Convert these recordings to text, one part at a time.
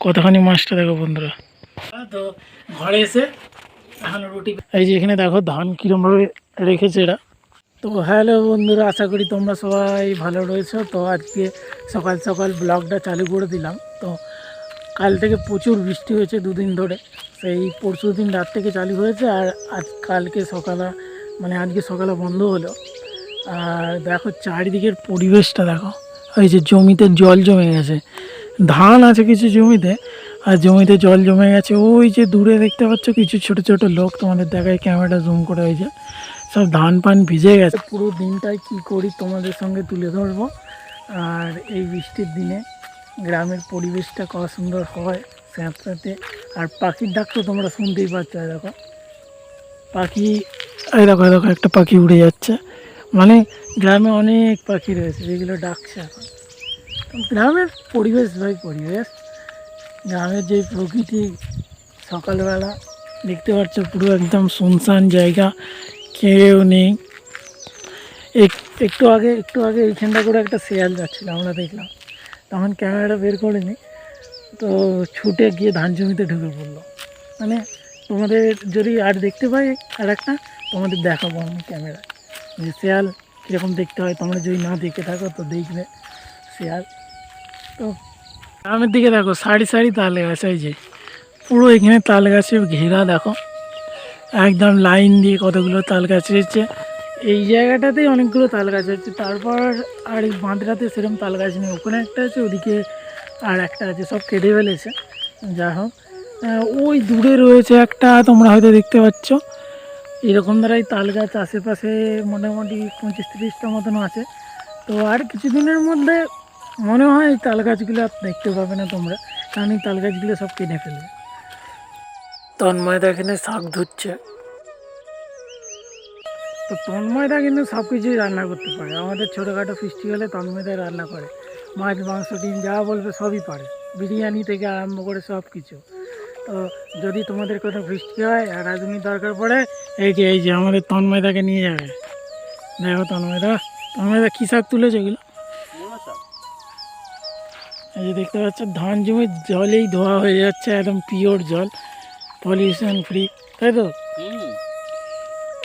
কতখানি মাছটা দেখো বন্ধুরা? তো ঘরে এসে এখন রুটি এই যে এখানে দেখো ধান কীরমভাবে রেখেছে এরা। তো হ্যালো বন্ধুরা আশা করি তোমরা সবাই ভালো রয়েছো। তো আজকে সকাল সকাল ব্লগটা চালু করে দিলাম। তো কাল থেকে প্রচুর বৃষ্টি হয়েছে দুদিন ধরে। সেই পরশু দিন রাত থেকে চালু হয়েছে আর আজ কালকে সকালে মানে আজকে সকালে বন্ধ হলো। আর দেখো চারিদিকের পরিবেশটা দেখো। এই যে জমিতে জল জমে গেছে। ধান আছে কিছু জমিতে, আর জমিতে জল জমে গেছে। ওই যে দূরে দেখতে পাচ্ছ কিছু ছোট ছোট লোক, তোমাদের দেখায় ক্যামেরা জুম করে যে সব ধান পান ভিজে গেছে। পুরো দিনটাই কি করি তোমাদের সঙ্গে তুলে ধরবো। আর এই বৃষ্টির দিনে গ্রামের পরিবেশটা কত সুন্দর হয় স্যাঁতস্যাঁতে। আর পাখির ডাক তো তোমরা শুনতেই পাচ্ছ দেখো। পাখি, এই দেখো দেখো, একটা পাখি উড়ে যাচ্ছে। মানে গ্রামে অনেক পাখি রয়েছে, যেগুলো ডাকছে এখন। গ্রামের পরিবেশ ভাই পরিবেশ। গ্রামের যে প্রকৃতি, সকালবেলা দেখতে পাচ্ছ পুরো একদম শুনশান জায়গা, কেউ নেই। এক- একটু আগে একটু আগে এইখানটা করে একটা শেয়াল যাচ্ছিল, আমরা দেখলাম। তখন ক্যামেরাটা বের করিনি, তো ছুটে গিয়ে ধান জমিতে ঢুকে পড়ল। মানে তোমাদের যদি আর দেখতে পাই আর একটা তোমাদের দেখাবো আমি ক্যামেরা যে শেয়াল কীরকম দেখতে হয়, তোমরা যদি না দেখে থাকো তো দেখবে শেয়াল। তো গ্রামের দিকে দেখো, সারি সারি তাল গাছ, এই যে পুরো এখানে তাল গাছে ঘেরা, দেখো। একদম লাইন দিয়ে কতগুলো তাল গাছ রয়েছে এই জায়গাটাতেই অনেকগুলো তাল গাছ আছে তারপর আর এই বাঁধটাতে সেরকম তাল গাছ নেই। ওখানে একটা আছে, ওদিকে আর একটা আছে, সব কেটে ফেলেছে। যা হোক ওই দূরে রয়েছে একটা, তোমরা হয়তো দেখতে পাচ্ছ। এরকম দ্বারাই তাল গাছ আশেপাশে মোটামুটি পঁচিশ তিরিশটা মতন আছে। তো আর কিছুদিনের মধ্যে মনে হয় তাল গাছগুলো দেখতে পাবে না তোমরা, কারণ এই তাল গাছগুলো সব কেটে ফেলবে তন্ময়দা এখানে শাক ধুচ্ছে। তো তন্ময়দা কিন্তু সব কিছুই রান্না করতে পারে। আমাদের ছোটোখাটো ফেস্টিভ্যালে তন্ময়দা রান্না করে। মাছ, মাংস, ডিম, যা বলবে সবই পারে। বিরিয়ানি থেকে আরম্ভ করে সব কিছু। তো যদি তোমাদের কোনো ফিস্টি হয়, আর রাঁধুনির দরকার পড়ে, এই যে এই যে আমাদের তন্ময়দাকে নিয়ে যাবে। দেখো তন্ময়দা তন্ময়দা কী শাক তুলেছে এগুলো? এই যে দেখতে পাচ্ছ ধান জমির জলেই ধোয়া হয়ে যাচ্ছে একদম পিওর জল পলিউশন ফ্রি তাই তো?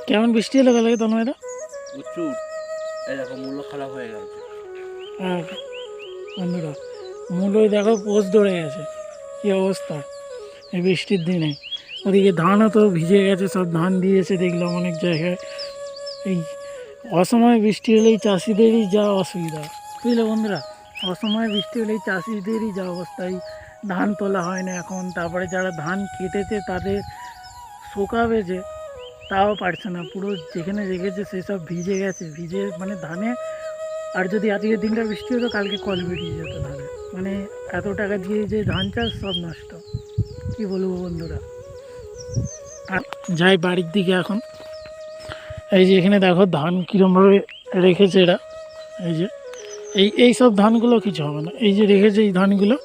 কেমন বৃষ্টি হলো কালকে তন্ময়দা প্রচুর। এই মূল্য খারাপ হয়ে গেছে। আর বন্ধুরা মূলোয় দেখো পোষ ধরে গেছে কী অবস্থা? এই বৃষ্টির দিনে। ওদিকে ধানও তো ভিজে গেছে সব ধান দিয়েছে দেখলাম অনেক জায়গায়। এই অসময়ে বৃষ্টি হলেই চাষিদেরই যা অসুবিধা। বুঝলে বন্ধুরা? অসময়ে বৃষ্টি হলেই চাষিদেরই যা অবস্থা। এই ধান তোলা হয় না এখন, তারপরে যারা ধান কেটেছে তাদের শোকাবে যে, তাও পারছে না। পুরো যেখানে রেখেছে সেসব ভিজে গেছে। ভিজে মানে ধানে, আর যদি আজকের দিনটা বৃষ্টি হতো, কালকে কল বেরিয়ে যেত ধানে। মানে এত টাকা দিয়ে যে ধান চাষ সব নষ্ট। কি বলব বন্ধুরা? আর যাই বাড়ির দিকে এখন। এই যে এখানে দেখো ধান কীরমভাবে রেখেছে এরা। এই যে এই এই সব ধানগুলো কিছু হবে না। এই যে রেখেছে এই ধানগুলো,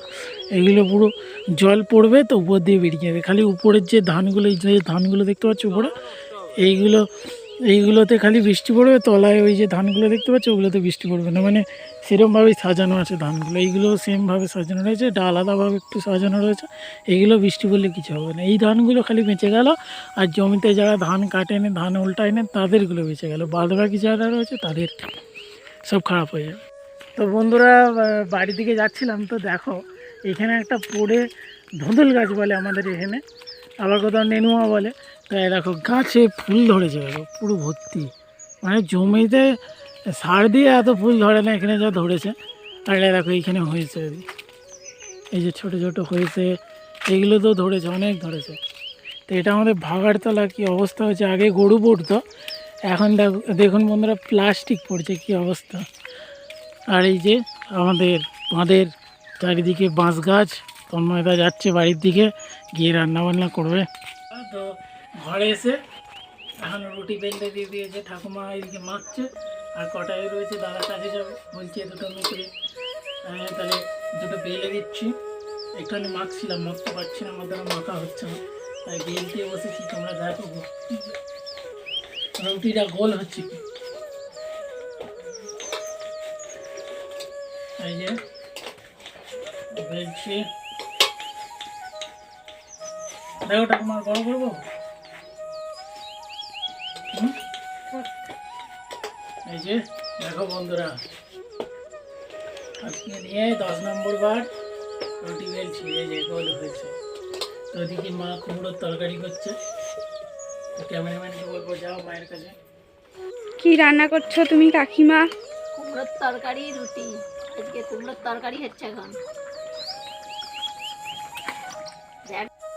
এইগুলো পুরো জল পড়বে তো উপর দিয়ে বেরিয়ে যাবে। খালি উপরের যে ধানগুলো, এই যে ধানগুলো দেখতে পাচ্ছ উপরে, এইগুলো, এইগুলোতে খালি বৃষ্টি পড়বে, তলায় ওই যে ধানগুলো দেখতে পাচ্ছ, ওগুলোতে বৃষ্টি পড়বে না। মানে সেরমভাবেই সাজানো আছে ধানগুলো। এইগুলো সেমভাবে সাজানো রয়েছে, এটা আলাদাভাবে একটু সাজানো রয়েছে। এইগুলো বৃষ্টি পড়লে কিছু হবে না। এই ধানগুলো খালি বেঁচে গেল, আর জমিতে যারা ধান কাটেনে ধান উল্টায় নেন তাদেরগুলো বেঁচে গেল। বাদ বাকি যারা রয়েছে, তাদের সব খারাপ হয়ে যাবে। তো বন্ধুরা বাড়ি দিকে যাচ্ছিলাম, তো দেখো, এখানে একটা পড়ে ধুঁদুল গাছ বলে আমাদের এখানে, আবার কোথাও নেনুয়া বলে। তাই দেখো, গাছে ফুল ধরেছে, দেখো, পুরো ভর্তি। মানে জমিতে সার দিয়ে এত ফুল ধরে না, এখানে যা ধরেছে। আর দেখো এইখানে হয়েছে। এই যে ছোট ছোট হয়েছে এইগুলো তো ধরেছে, অনেক ধরেছে। তো এটা আমাদের ভাগাড়তলা, কী অবস্থা হয়েছে? আগে গরু পড়তো, এখন দেখো, দেখুন বন্ধুরা, প্লাস্টিক পড়ছে, কী অবস্থা। আর এই যে আমাদের বাঁধের চারিদিকে বাঁশ গাছ, তন্ময়দা যাচ্ছে বাড়ির দিকে, গিয়ে রান্না বান্না করবে। তো ঘরে এসে এখন রুটি বেলতে দিয়ে দিয়েছে, ঠাকুমা এদিকে মাখছে, আর কটাই রয়েছে, দাদা কাজে যাবে। বলছে, দুটো মিশে তাহলে দুটো বেলে দিচ্ছি। একটুখানি মাখছিলাম মাখতে পারছি না, আমার দ্বারা মাখা হচ্ছে না। তাই বেলতে বসেছি, তোমরা দেখো রুটিটা গোল হচ্ছে। কি এই যে বেলছি দেখো ঠাকুমার বড় করব? হুম? এই যে দেখো বন্ধুরা। আজকে নিয়ে দশ নম্বর বার রুটি বেলছি এই যে গোল হয়েছে। তো ওদিকে মা কুমড়োর তরকারি করছে। তো ক্যামেরাম্যানকে বলব যাও মায়ের কাছে। কি রান্না করছ তুমি কাকিমা? কুমড়োর তরকারি রুটি। আজকে কুমড়োর তরকারি হচ্ছে এখন।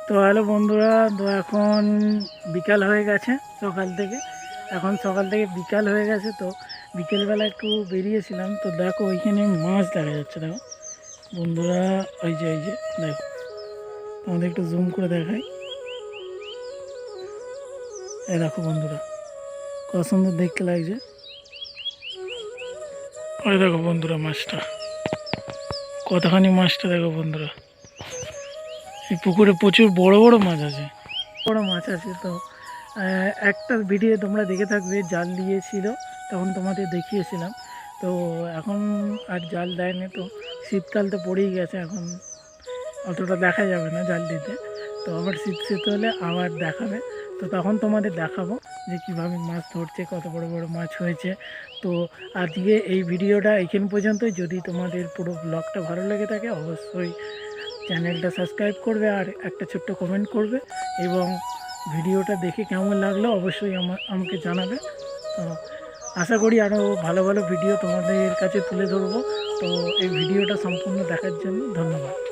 তো হ্যালো বন্ধুরা, তো এখন বিকাল হয়ে গেছে সকাল থেকে। এখন সকাল থেকে বিকাল হয়ে গেছে, তো বিকেলবেলা একটু বেরিয়েছিলাম। তো দেখো ওইখানে মাছ দেখা যাচ্ছে, দেখো। বন্ধুরা, ওই যে ওই যে, দেখো। তোমাদের একটু জুম করে দেখাই। এই দেখো বন্ধুরা, কত সুন্দর দেখতে লাগছে। ওই দেখো বন্ধুরা মাছটা। কতখানি মাছটা দেখো বন্ধুরা। এই পুকুরে প্রচুর বড় বড় মাছ আছে। বড় মাছ আছে তো। একটা ভিডিও তোমরা দেখে থাকবে, জাল দিয়েছিল, তখন তোমাদের দেখিয়েছিলাম। তো এখন আর জাল দেয়নি তো, শীতকাল তো পড়েই গেছে এখন। অতটা দেখা যাবে না জাল দিতে। তো আবার শীত শীত হলে আবার দেখাবে। তো তখন তোমাদের দেখাবো যে কীভাবে মাছ ধরছে, কত বড় বড় মাছ হয়েছে। তো আজকে এই ভিডিওটা এখান পর্যন্ত যদি তোমাদের পুরো ব্লগটা ভালো লেগে থাকে, অবশ্যই চ্যানেলটা সাবস্ক্রাইব করবে আর একটা ছোট্ট কমেন্ট করবে। এবং ভিডিওটা দেখে কেমন লাগল, অবশ্যই আমা, আমাকে জানাবে। তো আশা করি আরও ভালো ভালো ভিডিও তোমাদের কাছে তুলে ধরবো। তো এই ভিডিওটা সম্পূর্ণ দেখার জন্য ধন্যবাদ।